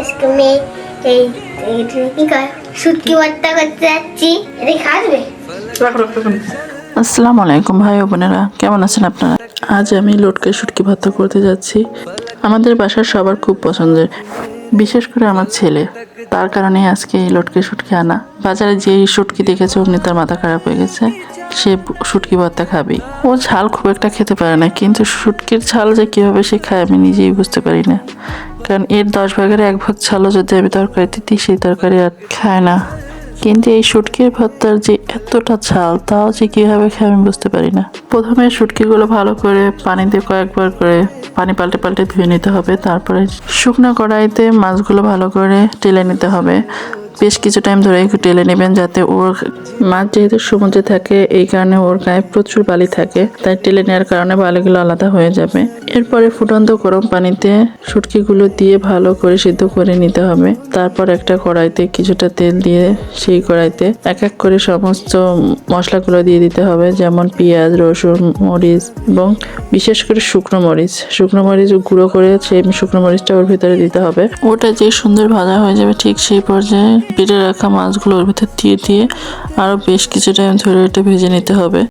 আজকে এই কি কয়? শুটকি ভর্তা করতে যাচ্ছি। এটা খাবে আসসালামু আলাইকুম ভাই ও বোনেরা। কেমন আছেন আপনারা? আজ আমি লটকে শুটকি ভাত করতে যাচ্ছি। আমাদের বাসার সবার খুব পছন্দের। বিশেষ করে আমার ছেলে। তার কারণে আজকে এই লটকে শুটকি আনা। বাজারে যে শুটকি দেখেছে অমনি তার মাথা খারাপ হয়ে গেছে। সে শুটকি ভর্তা খাবেই। ও ঝাল খুব একটা খেতে পারে না কিন্তু শুটকির ঝাল যে কীভাবে সে খায় আমি নিজেই বুঝতে পারি না। কারণ এর দশ ভাগের এক ভাগ ছালও যদি আমি তরকারি দিই সেই তরকারি আর খায় না। কিন্তু এই শুটকির ভর্তার যে এতটা ছাল, তাও যে কীভাবে খায় আমি বুঝতে পারি না। প্রথমে শুটকিগুলো ভালো করে পানিতে কয়েকবার করে পানি পাল্টে পাল্টে ধুয়ে নিতে হবে। তারপরে শুকনো কড়াইতে মাছগুলো ভালো করে টেলে নিতে হবে। বেশ কিছু টাইম ধরে একটু টেলে নেবেন যাতে ওর মাছ যেহেতু সমুদ্রে থাকে, এই কারণে ওর গায়ে প্রচুর বালি থাকে। তাই টেলে নেওয়ার কারণে বালিগুলো আলাদা হয়ে যাবে। এরপরে ফুটন্ত গরম পানিতে শুটকিগুলো দিয়ে ভালো করে সিদ্ধ করে নিতে হবে। তারপর একটা কড়াইতে কিছুটা তেল দিয়ে সেই কড়াইতে এক এক করে সমস্ত মশলাগুলো দিয়ে দিতে হবে, যেমন পেঁয়াজ, রসুন, মরিচ এবং বিশেষ করে শুকনো মরিচ। শুকনো মরিচ গুঁড়ো করে সেই শুকনো মরিচটা ওর ভিতরে দিতে হবে। ওটা যে সুন্দর ভাজা হয়ে যাবে ঠিক সেই পর্যায়ে বেটে রাখা মাছগুলো ওর ভিতর দিয়ে দিয়ে আরও বেশ কিছু টাইম ধরে ওটা ভেজে নিতে হবে।